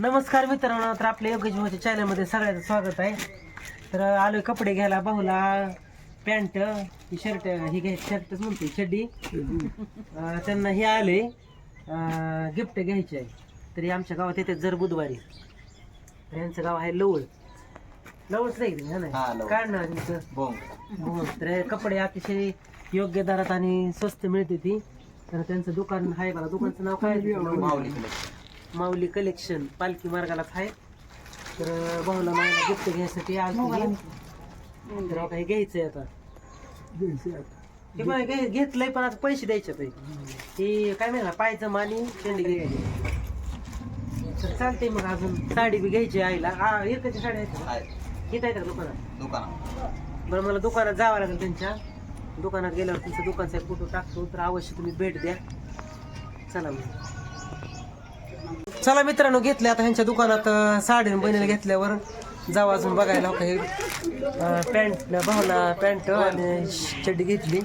नमस्कार मित्रांनो तर आपल्या योगेश भाऊच्या चॅनलमध्ये सगळ्याचं स्वागत आहे. तर आलोय कपडे घ्यायला भाऊला पॅन्ट ही शर्ट ही घ्याय शर्टच म्हणते चड्डी. अं, त्यांना हे आले गिफ्ट घ्यायचे आहे. तरी आमच्या गावात येते जर बुधवारी. तर यांचं गाव आहे लवळ. लवळच नाही का? नाही? हा, लवळ. काय नाव आहे तुमचं बोंग हो, तर हे कपडे अतिशय योग्य दरात आणि स्वस्त मिळते ती. तर त्यांचं दुकान आहे बघा दुकानचं नाव काय आहे? माऊली collection. माऊली कलेक्शन पालखी मार्गालाच आहे तर भाऊला मला गिफ्ट घ्यायसाठी आज तर आता हे घ्यायचंय आता. हे बघ, घे- घेतलंय पण आता पैसे द्यायचे ते हे काय नाही पायचं आणि शेंडी घ्यायची. तर चालते मग अजून. साडी बी घ्यायची आईला. हा एकच साडी का? आहे. आहे का दुकानात? दुकानात. बरं मला दुकानात जावं लागेल त्यांच्या. दुकानात गेल्यावर तुमचं दुकानचा फोटो टाकतो. तर अवश्य तुम्ही भेट द्या. चला मग. चला मित्रांनो घेतले आता ह्यांच्या दुकानात साडी बहिणीला घेतल्यावर जाऊ अजून बघायला. हो काही पॅन्ट भावना पॅन्ट आणि चड्डी घेतली.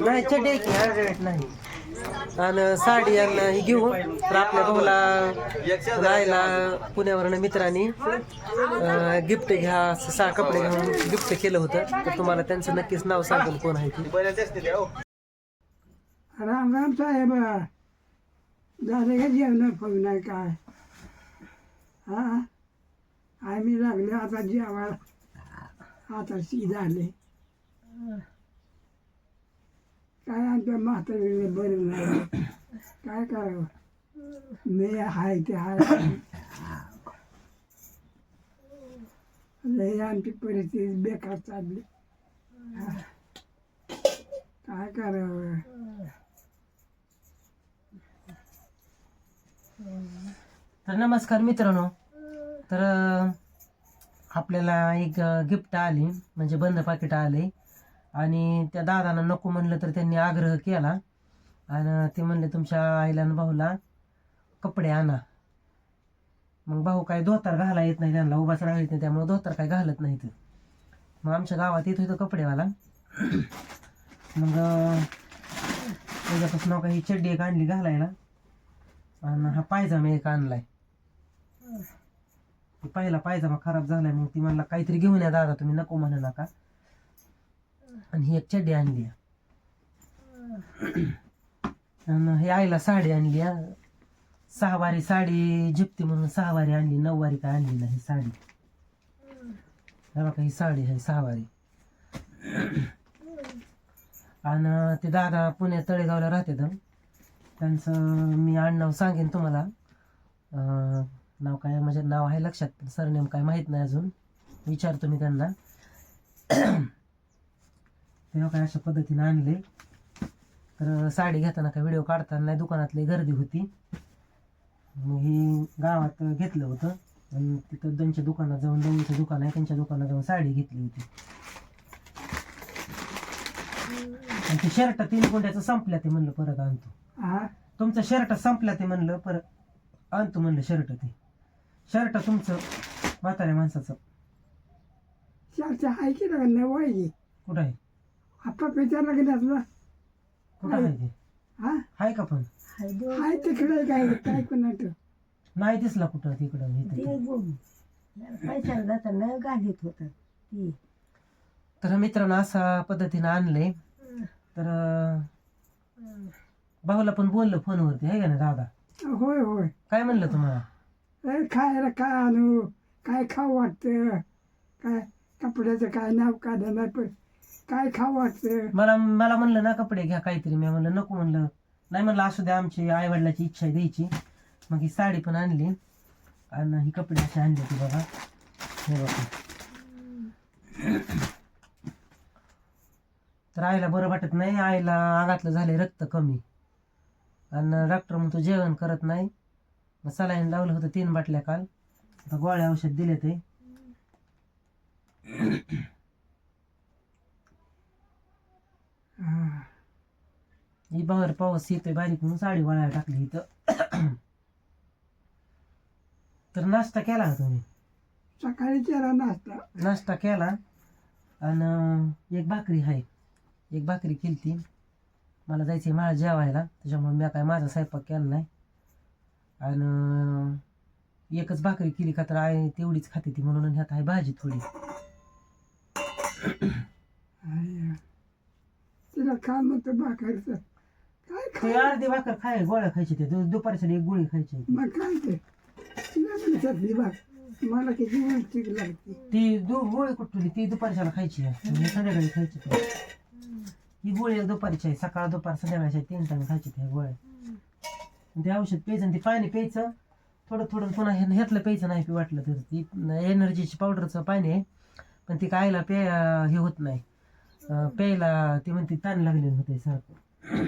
नाही चड्डी आहे की हंड्रेड नाही. आणि साडी यांना ही घेऊ तर आपल्या भाऊला जायला पुण्यावरनं मित्रांनी गिफ्ट घ्या सहा कपडे घेऊन गिफ्ट केलं होतं. तर तुम्हाला त्यांचं नक्कीच नाव सांगेल कोण आहे ते. राम राम साहेब. झाले का जेवण आहे काय. हा? आम्ही लागले आता जेवायला. आता शी झाले. काय आमच्या म्हातारीने बरं नाही. काय करावं? मी हाय ते हाय. लय आमची परिस्थिती बेकार चालली. काय करावं? तर नमस्कार मित्रांनो. तर आपल्याला एक गिफ्ट आली. म्हणजे बंद पाकिट आले. आणि त्या दादांना नको म्हणलं तर त्यांनी आग्रह केला. आणि ते म्हणले तुमच्या आईला भाऊला कपडे आणा. मग भाऊ काय धोतर घाला येत नाही त्यांना. उभाच राहायला येत नाही. त्यामुळे धोतर काय घालत नाहीत मग आमच्या गावात येत होतं कपडेवाला. मग त्याच्यापासून काही चड्डी एक आणली घालायला. आणि हा पायजामा एक आणलाय. ते पहिला पायजामा खराब झालाय मग ती म्हणला काहीतरी घेऊन या दादा तुम्ही नको म्हणू नका. आणि ही एक चड्डी आणली. आणि हे आईला साडी आणली सहावारी साडी जिप्ती म्हणून सहावारी आणली नऊवारी काय आणली नाही साडी. बघा ही साडी आहे सहावारी. आणि ते दादा पुण्यात तळेगावला राहते तर त्यांचं मी आडनाव सांगेन तुम्हाला. अं, नाव काय म्हणजे नाव आहे लक्षात पण सरनेम काय माहीत नाही अजून. विचारतो मी त्यांना. तेव्हा काय अशा पद्धतीने आणले. तर साडी घेताना काय व्हिडिओ काढताना नाही दुकानातली गर्दी होती. मग ही गावात घेतलं होतं. आणि तिथं त्यांच्या दुकानात जाऊन दोनचं दुकान आहे त्यांच्या दुकानात जाऊन साडी घेतली होती. आणि ते शर्ट तीन गुंड्याचं संपल्या ते म्हणलं परत आणतो. हा? तुमचं शर्ट संपलं ते म्हणलं परत आणतो म्हणलं शर्ट ते. शर्ट तुमचं म्हाताऱ्या माणसाचं. चारच्या हाय की लागत नाही वाय कुठं आहे? आपला पेचा लागत ना कुठं आहे ते? हा? आहे का पण? हाय तिकडे काय? काय कोणाचं नाही दिसला कुठं तिकडं इथं पैशाला जाताना गाडीत होत तर मित्रांनो असा पद्धतीनं आणले तर अं, भाऊला पण बोललं फोनवरती आहे का ना दादा? होय होय. काय म्हणलं तुम्हाला? ए, खायला काय आणू? काय खाऊ वाटतं? काय कपड्याचं काय नाव नाही पण काय खाऊ वाटतं? मला मला म्हणलं ना कपडे घ्या काहीतरी. मी म्हणलं नको म्हणलं. नाही म्हणलं असू द्या आमची आई वडिलाची इच्छा आहे द्यायची. मग ही साडी पण आणली आणि ही कपडे अशी आणली होती बघा. हे बघा. तर आईला बरं वाटत नाही. आईला अंगातलं झाले रक्त कमी. आणि डॉक्टर म्हणतो जेवण करत नाही. मग सलाईन लावलं होतं तीन बाटल्या काल. आता गोळ्या औषध दिले ते. हा. बाहेर पाऊस येतोय बारीक म्हणून साडी वळायला टाकली इथं. तर नाश्ता केला का तुम्ही? सकाळी केला नाश्ता. नाश्ता केला. आणि एक भाकरी आहे. एक भाकरी केलती. मला जायची माळ जेवायला. त्याच्यामुळे मी काय माझा स्वयंपाक केला नाही. आणि एकच भाकरी केली का तर आहे तेवढीच खाते ती म्हणून ह्यात आहे भाजी थोडी. तिला खा म्हणतो भाकरचं. काय ते खाय अर्धी भाकर खाय गोळ्या खायची ते दु- दुपारच्या एक गोळी खायची. मग काय ते? तिला पण त्यातली भाक मला किती उलटी लागते. ती दु गोळी कुठली ती दुपारच्याला खायची आहे. आणि संध्याकाळी खायची ती. ही गोळी एक दुपारची आहे. सकाळ दुपार संध्याकाळची आहे. तीन टाइम खायची त्या गोळ्या ते औषध प्यायचं ते पाणी प्यायचं. थोडं थोडं पुन्हा हे- ह्यातलं प्यायचं नाही पी वाटलं तर. ती एनर्जीची पावडरचं पाणी आहे. पण ती कायला प्या हे होत नाही. प्यायला ती म्हणते ताण लागले होते सारखं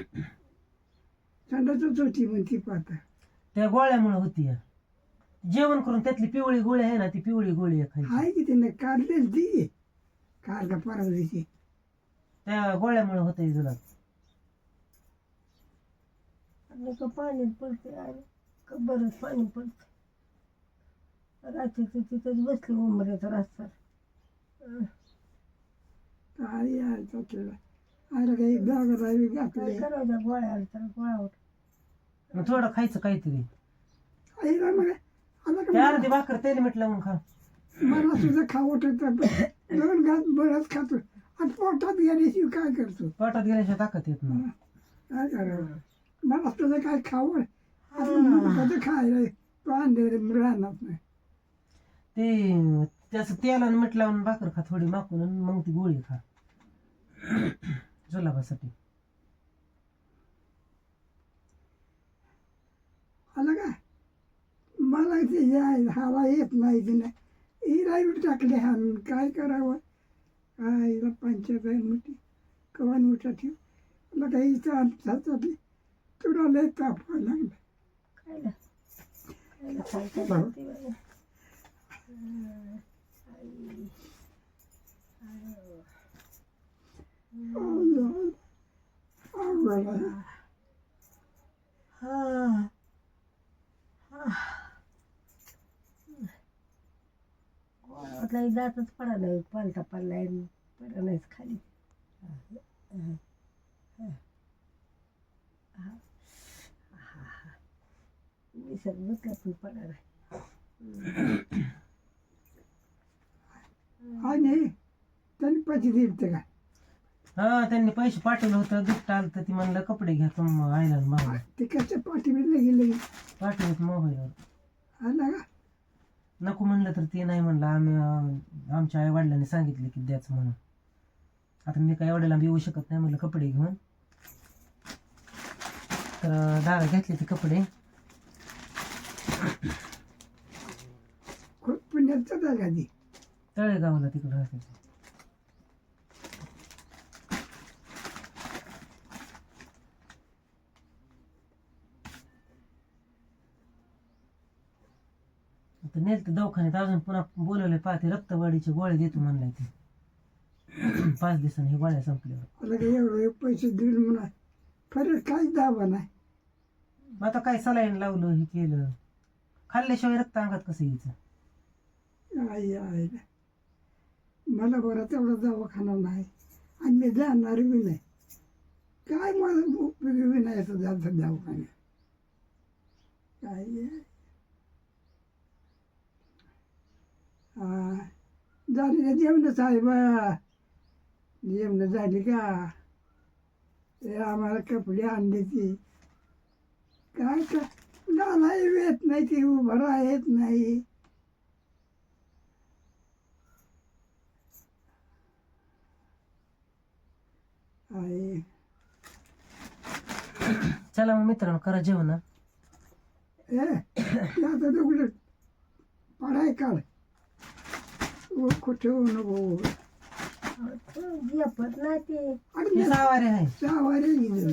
थंडाचच होती म्हणती पाहता त्या गोळ्यामुळे होती या. जेवण करून त्यातली पिवळी गोळी आहे ना ती पिवळी गोळी आहे खायची. आहे की तिने काढलेली ती. काढला परवा दिवशी त्या गोळ्यामुळे होतंय तुला आणि का पाणी पडते आणि का बरंच पाणी पडते रात्रीचं तिथंच बसली उमऱ्याचा रस्ता काय आला काही घातले. गोळ्या तर गोळ्यावर मग थोडं खायचं काहीतरी. आईला मग आला त्या का अर्धी भाकर तेल मीठ लावून खा. मला सुद्धा होतं दोन घास बरंच खातो. आणि पोटात गेल्याशिवाय काय करतो? पोटात गेल्याशिवाय ताकद येत नाही. काय करावं मला तुझं काय खावं. कसं खायला? तो आणले राहणार नाही. ते त्याचं तेल आणि मीठ लावून भाकर खा थोडी माकून आणि मग ती गोळी खा. जुलाबासाठी. आलं का? मला ते याय हवा येत नाही की नाही. हिला टाकले हाणून. काय करावं? हिला पंचायत आहे मोठी. कवान उठा ठेव. मला काही आमच्यासाठी तुला लय ताप व्हायला लागला. खायला खायला खायचं लागते बाई. अवघड आहे. हा दातच पडा नाही पालटा पडलाय पडा नाहीच खाली. दिसत बसला पण पडा नाही आणि त्यांनी पैसे दिले काय हा त्यांनी पैसे पाठवलं होतं गिफ्ट आलं तर ती म्हणलं कपडे घ्या तुम आईला मागून ते कसं पाठीमध्ये गेले पाठवलं मोबाईलवर. आला का? नको म्हणलं तर ते नाही म्हणलं. आम्ही अं, आमच्या आई वडिलांनी सांगितलं की द्यायचं म्हणून. आता मी काय एवढ्या लांब येऊ शकत नाही म्हणलं कपडे घेऊन. तर दादा घेतले ते कपडे. खूप पुण्याचं जागा ती तळेगावला तिकडं राहते ते. नेल तर दवाखान्यात अजून पुन्हा बोलवले पाहते रक्तवाढीचे गोळे देतो म्हणलाय ते. पाच दिवसांनी हे गोळ्या संपल्यावर. एवढे पैसे देऊन म्हणा खरंच काहीच दावा नाही. मग आता काय सलाईन लावलं हे केलं? खाल्ल्याशिवाय रक्त अंगात कसं यायचं? आई आई. मला बरं तेवढा दवाखाना नाही. आणि मी जाणार बी नाही. काय मला उपयोगी बी नाही असं जायचं दवाखान्यात? काय आहे? हा झाली का जेवण साहेब? जेवण झाली का? हे आम्हाला कपडे आणले ती काय का? घालाय येत नाही ती उभं राहा येत नाही. आहे चला मग मित्रांनो करा जेवण. ए आता कुठे पडाय काढ. व कुठे नको. झेपत नाही ते आणि हे सहावारे आहे. सहावारे गेले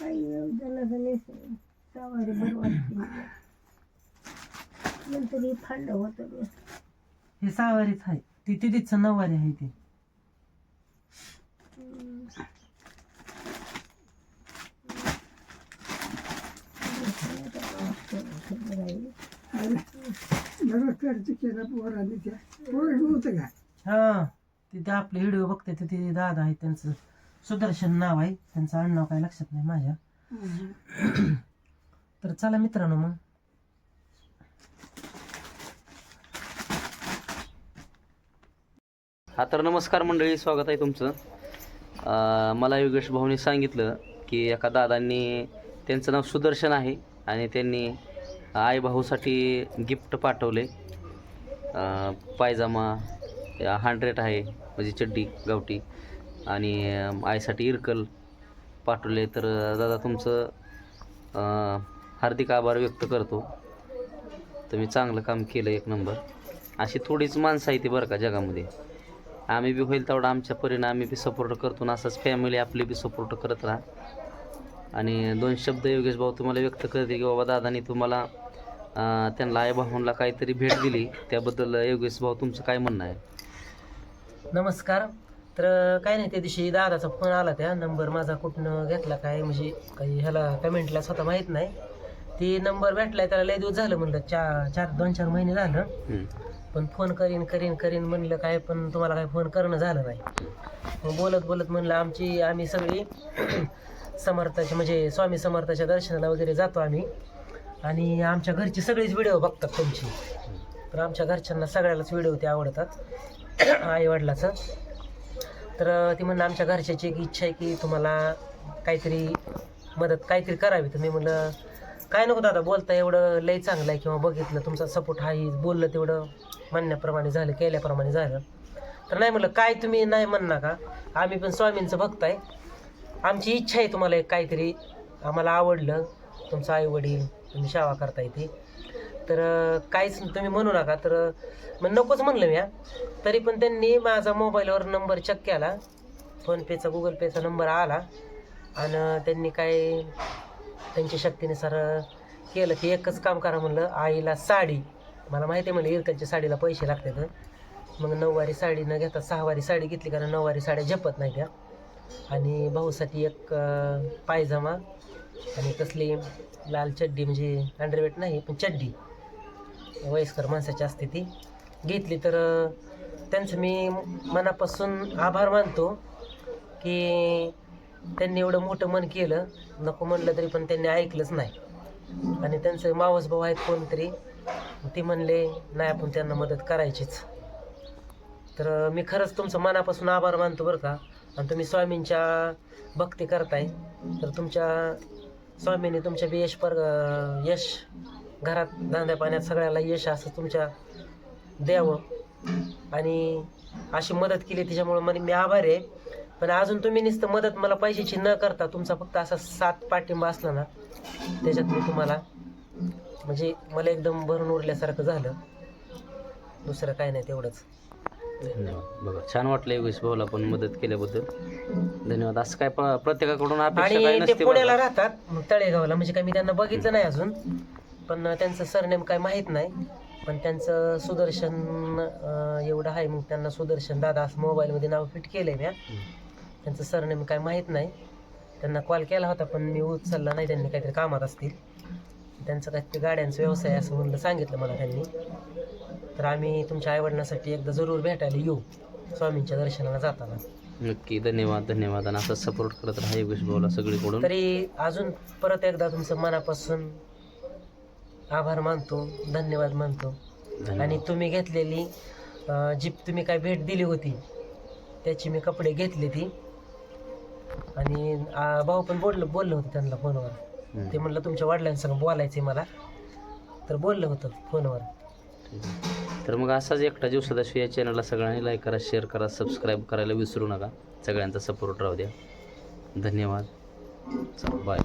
काही जण सवारी बरं वाटते. नंतर हे थंड होतं हे सहावारीच आहे. ती तिथीच नऊवारी आहे ती. जरा खर्च केला पोराने त्या. पोर नव्हतं का? हा तिथे आपले व्हिडिओ बघते तर ते दादा आहे त्यांचं सुदर्शन नाव आहे. त्यांचं आडनाव काय लक्षात नाही माझ्या. तर चला मित्रांनो मग. हा तर नमस्कार मंडळी स्वागत आहे तुमचं. अं, मला योगेश भाऊनी सांगितलं की एका दादांनी त्यांचं नाव सुदर्शन आहे आणि त्यांनी आई भाऊसाठी गिफ्ट पाठवले. पायजामा हंड्रेड आहे म्हणजे चड्डी गावठी आणि आईसाठी इरकल पाठवले. तर दादा तुमचं हार्दिक आभार व्यक्त करतो. तुम्ही चांगलं काम केलं एक नंबर अशी थोडीच माणसं आहे ती बरं का जगामध्ये. आम्ही बी होईल तेवढा आमच्या परीने आम्ही बी सपोर्ट करतो आणि असंच फॅमिली आपली बी सपोर्ट करत राहा. आणि दोन शब्द योगेश भाऊ तुम्हाला व्यक्त करते की बाबा दादानी तुम्हाला त्यांना आई भाऊंला काहीतरी भेट दिली. त्याबद्दल योगेश भाऊ तुमचं काय म्हणणं आहे? नमस्कार. तर काय नाही त्या दिवशी दादाचा फोन आला त्या नंबर माझा कुठनं घेतला काय म्हणजे काही ह्याला कमेंटला स्वतः माहीत नाही. ती नंबर भेटलाय त्याला लय दिवस झालं म्हणलं चार चार दोन चार महिने झालं. पण फोन करीन करीन करीन म्हणलं काय पण तुम्हाला काय फोन करणं झालं नाही. मग बोलत बोलत म्हणलं आमची आम्ही सगळी समर्थाचे म्हणजे स्वामी समर्थाच्या दर्शनाला वगैरे जातो आम्ही. आणि आमच्या घरचे सगळीच व्हिडिओ बघतात तुमची. तर आमच्या घरच्यांना सगळ्यालाच व्हिडिओ ते आवडतात आई वडिलाचं तर ती म्हणलं आमच्या घरच्याची एक इच्छा आहे की तुम्हाला काहीतरी मदत काहीतरी करावी. तर मी म्हणलं काय नको दादा बोलता एवढं लय चांगलं आहे किंवा बघितलं तुमचा सपोर्ट आहे बोललं तेवढं म्हणण्याप्रमाणे झालं केल्याप्रमाणे झालं. तर नाही म्हणलं काय तुम्ही नाही म्हणणार का आम्ही पण स्वामींचं भक्त आहे. आमची इच्छा आहे तुम्हाला एक काहीतरी आम्हाला आवडलं तुमचं आई वडील तुम्ही सेवा करता येते तर काहीच तुम्ही म्हणू नका. तर मग नकोच म्हणलं मी तरी पण त्यांनी माझा मोबाईलवर नंबर चेक केला. फोनपेचा गुगल पेचा नंबर आला. आणि त्यांनी काय त्यांच्या शक्तीनुसार केलं की एकच काम करा म्हणलं आईला साडी. मला माहिती आहे म्हणलं इरकलच्या साडीला पैसे लागतात. मग नऊवारी साडी न घेता सहावारी साडी घेतली कारण नऊवारी साड्या जपत नाही त्या. आणि भाऊसाठी एक पायजमा आणि कसली लाल चड्डी म्हणजे अंडरवेट नाही पण चड्डी. वयस्कर माणसाची असते ती. घेतली तर त्यांचं मी मनापासून आभार मानतो की त्यांनी एवढं मोठं मन केलं. नको म्हणलं तरी पण त्यांनी ऐकलंच नाही. आणि त्यांचं मावस भाऊ आहेत कोणतरी ते म्हणले नाही आपण त्यांना मदत करायचीच. तर मी खरंच तुमचं मनापासून आभार मानतो बरं का. आणि तुम्ही स्वामींच्या भक्ती करताय. तर तुमच्या स्वामीने तुमच्या बी यश पर यश घरात धंद्या पाण्यात सगळ्याला यश असं तुमच्या द्यावं. आणि अशी मदत केली त्याच्यामुळे मला मी आभारी आहे. पण अजून तुम्ही नुसतं मदत मला पैशाची न करता तुमचा फक्त असा सात पाठिंबा असला ना त्याच्यात मी तुम्हाला म्हणजे मला एकदम भरून उरल्यासारखं झालं. दुसरं काय नाही तेवढंच. धन्यवाद. बघा छान वाटलं योगेश भाऊला पण मदत केल्याबद्दल. धन्यवाद. असं काय प- प्रत्येकाकडून अपेक्षा काय आणि ते नसते पुण्याला? राहतात तळेगावला. म्हणजे काय मी त्यांना बघितलं नाही अजून पण त्यांचं सरनेम काय माहीत नाही. पण त्यांचं सुदर्शन अं, एवढं आहे. मग त्यांना सुदर्शन दादा असं मोबाईलमध्ये नाव फिट केलंय मी त्यांचं सरनेम काय माहीत नाही. त्यांना कॉल केला होता पण मी उचलला नाही. त्यांनी काहीतरी कामात असतील. त्यांचं काहीतरी गाड्यांचा व्यवसाय आहे असं म्हणलं सांगितलं मला त्यांनी. तर आम्ही तुमच्या आईवडिलांसाठी एकदा जरूर भेटायला येऊ स्वामींच्या दर्शनाला जाताना. नक्की धन्यवाद धन्यवाद. आणि असं सपोर्ट करत राहा योगेश भाऊला सगळीकडून. तरी अजून परत एकदा तुमचं मनापासून आभार मानतो धन्यवाद मानतो. धन्यवाद. आणि तुम्ही घेतलेली अं, जी तुम्ही काय भेट दिली होती त्याची मी कपडे घेतले ती. आणि अं, भाऊ पण बोललं बोललं होतं त्यांना फोनवर. हम्म. ते म्हणलं तुमच्या वडिलांसंग बोलायचं मला. तर बोललं होतं फोनवर. ठीक आहे. तर मग असाच एकटा जीव सदाशिव या चॅनलला सगळ्यांनी लाईक करा शेअर करा सबस्क्राईब करायला विसरू नका. सगळ्यांचा सपोर्ट राहू द्या. धन्यवाद. बाय